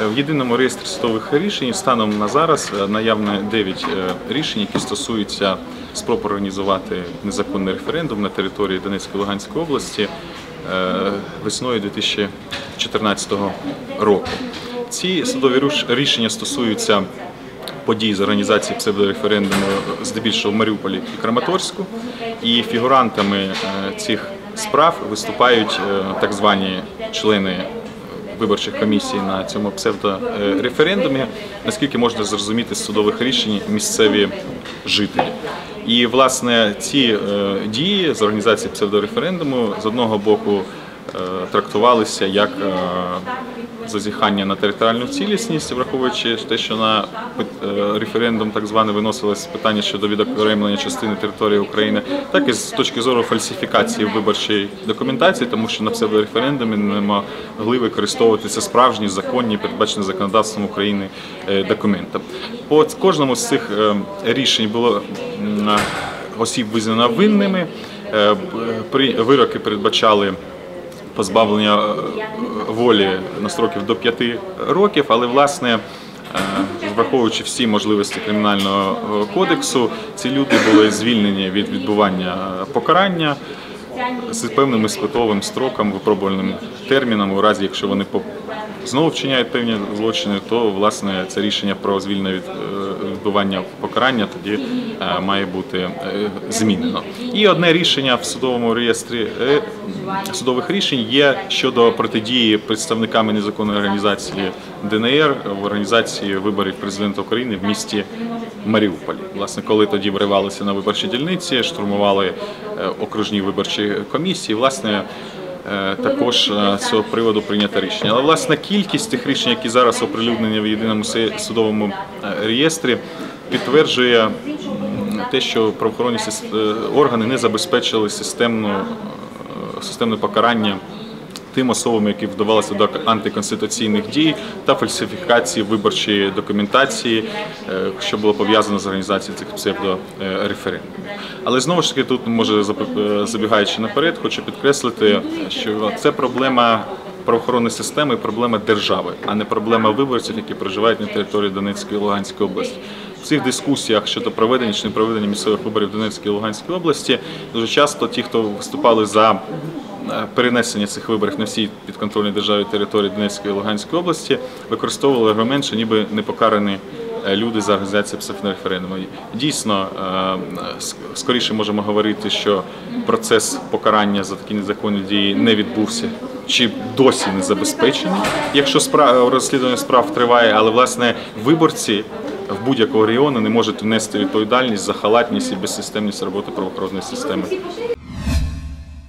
Е, В єдиному реєстрі судових рішень станом на зараз е, наявно 9 рішень, які стосуються спроб організувати незаконний референдум на території Донецької Луганської області е, весною 2014 року. Ці судові рішення стосуються подій з організації псевдореферендуму здебільшого в Маріуполі і Краматорську. І фігурантами е, цих справ виступають е, так звані члени е, виборчих комісій на цьому псевдореферендумі, наскільки можна зрозуміти з судових рішень місцеві жителі. І власне ці е, дії з організації псевдореферендуму з одного боку трактувалися як е, зазіхання на територіальну цілісність, враховуючи те, що на е, референдум так зване виносилось питання щодо відокремлення частини території України, так і з точки зору фальсифікації виборчої документації, тому що на псевдореферендумі не могли використовуватися справжні законні, передбачені законодавством України е, документи. По кожному з цих е, рішень було осіб визнано винними. Е, Вироки передбачали позбавлення е, волі на строків до 5 років, але власне. е, Враховуючи всі можливості кримінального е, кодексу, ці люди були звільнені від відбування покарання з певним іспитовим строком, випробувальним терміном, у разі якщо вони знову вчиняють певні злочини, то власне це рішення про звільнення від е, відбування покарання тоді е, має бути е, змінено. І одне рішення в судовому реєстрі судових рішень є щодо протидії представниками незаконної організації ДНР в організації виборів президента України в місті Маріуполі. Власне, коли тоді вривалися на виборчі дільниці, штурмували окружні виборчі комісії, власне. Е, Також е, з цього приводу прийнято рішення. Але власне кількість тих рішень, які зараз оприлюднені в єдиному судовому е, реєстрі, підтверджує те, що правоохоронні органи не забезпечили системну системне покарання тим особам, які вдавалися до антиконституційних дій та фальсифікації виборчої документації, е, що було пов'язано з організацією цих псевдореферендумів. Але знову ж таки, тут може е, забігаючи наперед, хочу підкреслити, що це проблема. Правоохоронної системи проблема держави, а не проблема виборців, які проживають на території Донецької і Луганської області. В цих дискусіях щодо проведення чи не проведення місцевих виборів в Донецькій і Луганській області дуже часто ті, хто виступали за перенесення цих виборів на всі підконтрольні державі території Донецької і Луганської області, використовували аргумент, що ніби не покарані е, люди за організацію псевдореферендуму. Дійсно, е, скоріше можемо говорити, що процес покарання за такі незаконні дії не відбувся. Чи досі не забезпечений, якщо справа розслідування справ триває, але власне виборці в будь-якого регіону не можуть внести відповідальність за халатність і безсистемність роботи правоохоронної системи.